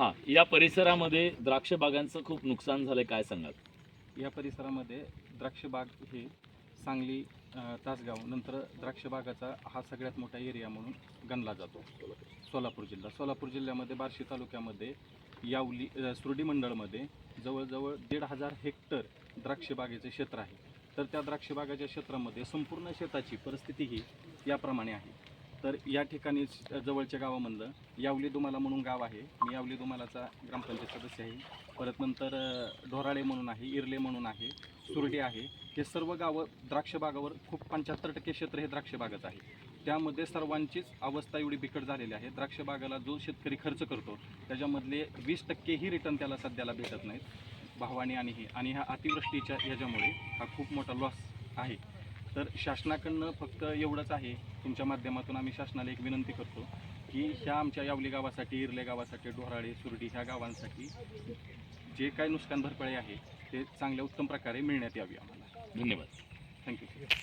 हा या परिसरामध्ये द्राक्ष बागांचं खूप नुकसान झालं काय सांगाल? या परिसरामध्ये द्राक्षबाग हे सांगली अ, तासगाव नंतर द्राक्षबागाचा हा सगळ्यात मोठा एरिया म्हणून गणला जातो. सोलापूर जिल्हा. सोलापूर जिल्ह्यामध्ये बार्शी तालुक्यामध्ये यावली अ, सुरडी मंडळमध्ये जवळजवळ दीड हजार हेक्टर द्राक्षबागेचे क्षेत्र आहे. तर त्या द्राक्षबागाच्या क्षेत्रामध्ये संपूर्ण शेताची परिस्थिती ही याप्रमाणे आहे. तर या ठिकाणी जवळच्या जवळच्या गावामधलं यावली दुमाला म्हणून गाव आहे. मी यावली दुमालाचा ग्रामपंचायत सदस्य आहे. परत नंतर ढोराळे म्हणून आहे इरले म्हणून आहे सुरडे आहे. हे सर्व गावं द्राक्षबागावर खूप पंच्याहत्तर टक्के क्षेत्र हे द्राक्षबागच आहे. त्यामध्ये सर्वांचीच अवस्था एवढी बिकट झालेली आहे. द्राक्षबागाला जो शेतकरी खर्च करतो त्याच्यामधले वीस टक्केही रिटर्न त्याला सध्याला भेटत नाहीत. भावाने आणि हे. आणि ह्या अतिवृष्टीच्या ह्याच्यामुळे हा खूप मोठा लॉस आहे. तर शासनाकडनं फक्त एवढंच आहे तुमच्या माध्यमातून आम्ही शासनाला एक विनंती करतो की ह्या आमच्या यावली गावासाठी इरले गावासाठी ढोराळे सुरडी ह्या गावांसाठी जे काय नुकसान भरपाई आहे ते चांगल्या उत्तम प्रकारे मिळण्यात यावी आम्हाला. धन्यवाद. थँक्यू